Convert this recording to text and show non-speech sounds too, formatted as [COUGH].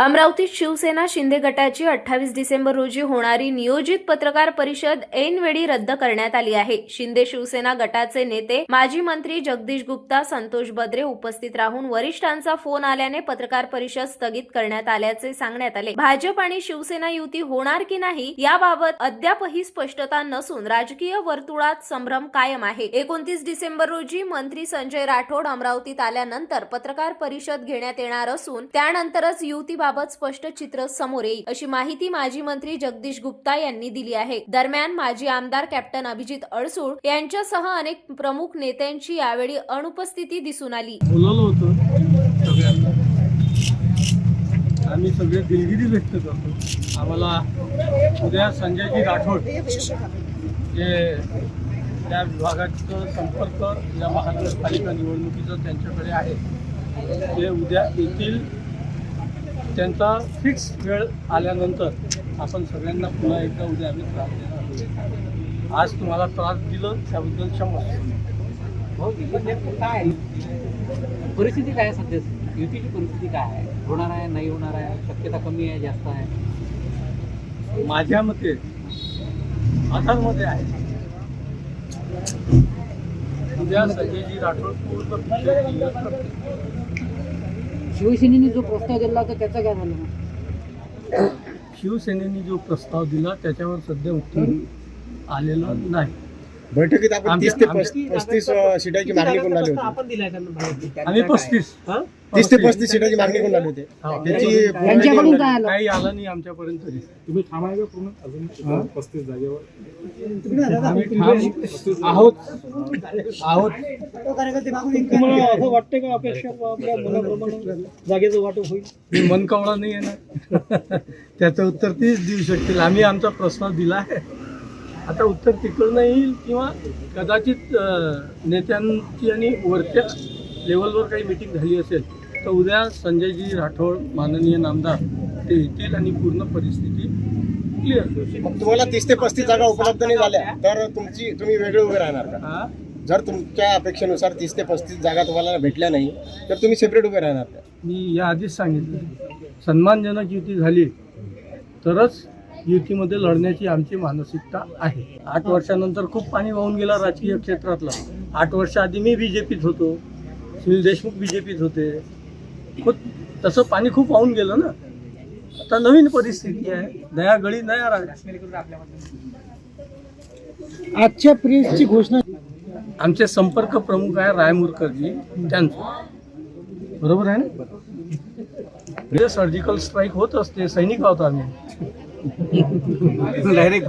अमरावतीत शिवसेना शिंदे गटाची अठ्ठावीस डिसेंबर रोजी होणारी नियोजित पत्रकार परिषद ऐनवेळी रद्द करण्यात आली आहे. शिंदे शिवसेना गटाचे नेते माजी मंत्री जगदीश गुप्ता संतोष बद्रे उपस्थित राहून वरिष्ठांचा फोन आल्याने पत्रकार परिषद स्थगित करण्यात आल्याचे सांगण्यात आले. भाजप आणि शिवसेना युती होणार की नाही याबाबत अद्यापही स्पष्टता नसून राजकीय वर्तुळात संभ्रम कायम आहे. एकोणतीस डिसेंबर रोजी मंत्री संजय राठोड अमरावतीत आल्यानंतर पत्रकार परिषद घेण्यात येणार असून त्यानंतरच याबाबत स्पष्ट चित्र समोर येईल अशी माहिती माजी मंत्री जगदीश गुप्ता यांनी दिली आहे. दरम्यान माजी आमदार कॅप्टन अभिजित अडसूळ यांच्यासह अनेक प्रमुख नेत्यांची यावेळी अनुपस्थिती दिसून आली. आम्ही सगळे दिलगिरी व्यक्त करतो. आम्हाला उद्या संजयजी राठोड जे त्या विभागाचं संपर्क या महानगरपालिका निवडणुकीचं त्यांच्याकडे आहे. ते उद्या येथील त्यांचा फिक्स वेळ आल्यानंतर आपण सगळ्यांना पुन्हा एकदा उद्या आम्ही त्रास देणार. आज तुम्हाला त्रास दिलं त्याबद्दल क्षमा. हो, काय परिस्थिती काय आहे सध्या? युतीची परिस्थिती काय आहे? होणार आहे नाही होणार आहे? शक्यता कमी आहे जास्त आहे? माझ्या मते आधारमध्ये आहे. उद्या संजयजी राठोड पूर्ण. शिवसेनेने जो प्रस्ताव दिला होता त्याचं काय झालं? शिवसेनेने जो प्रस्ताव दिला त्याच्यावर सध्या उत्तर आलेलं नाही बैठकीत आपण तीस ते पस्तीस सीटाची मागणी करून आली होती. आम्ही पस्तीस तीस ते पस्तीस सीटाची मागणी करून आली होती. हो. त्याची त्यांच्याकडून काय आलं? काही आलं नाही आमच्यापर्यंत तरी. तुम्ही थांबायचं पूर्ण? अजून पस्तीस जागेवर? आम्ही ठाम आहोत. आहोत. तुम्हाला असं वाटतं का अपेक्षा आपल्या मनाप्रमाणे जागेचं वाटप होईल? मी मनकवळा नाही आहे ना [LAUGHS] त्याचं उत्तर तीच देऊ शकतील. आम्ही आमचा प्रस्ताव दिला आहे. आता उत्तर तिकडनं येईल किंवा कदाचित अं, नेत्यांची आणि वरच्या लेवलवर काही मिटिंग झाली असेल तर उद्या संजयजी राठोड माननीय नामदार ते येतील आणि पूर्ण परिस्थिती क्लिअर मग तुम्हाला तीस ते पस्तीस जागा उपलब्ध नाही झाल्या तर तुमची तुम्ही वेगळे उभे राहणार का? हा? जर तुमच्या अपेक्षेनुसार तीस ते पस्तीस जागा तुम्हाला भेटल्या नाही तर तुम्ही सेपरेट उभे राहणार का? मी या आधीच सांगितलं. सन्मानजनक युती झाली तरच युतीमध्ये लढण्याची आमची मानसिकता आहे. आठ वर्षानंतर खूप पाणी वाहून गेला राजकीय क्षेत्रातलं. आठ वर्ष आधी मी बीजेपीत होतो. सुनील देशमुख बीजेपीत होते. खूप तसं पाणी खूप वाहून गेलं ना. आता नवीन परिस्थिती आहे. नया गळी नया राग. आजच्या प्रेसची घोषणा आमचे संपर्क प्रमुख आहे रायमुरकरजी त्यांचं. बरोबर आहे ना? सर्जिकल स्ट्राईक होत असते सैनिक आहोत आम्ही. डायरेक्ट.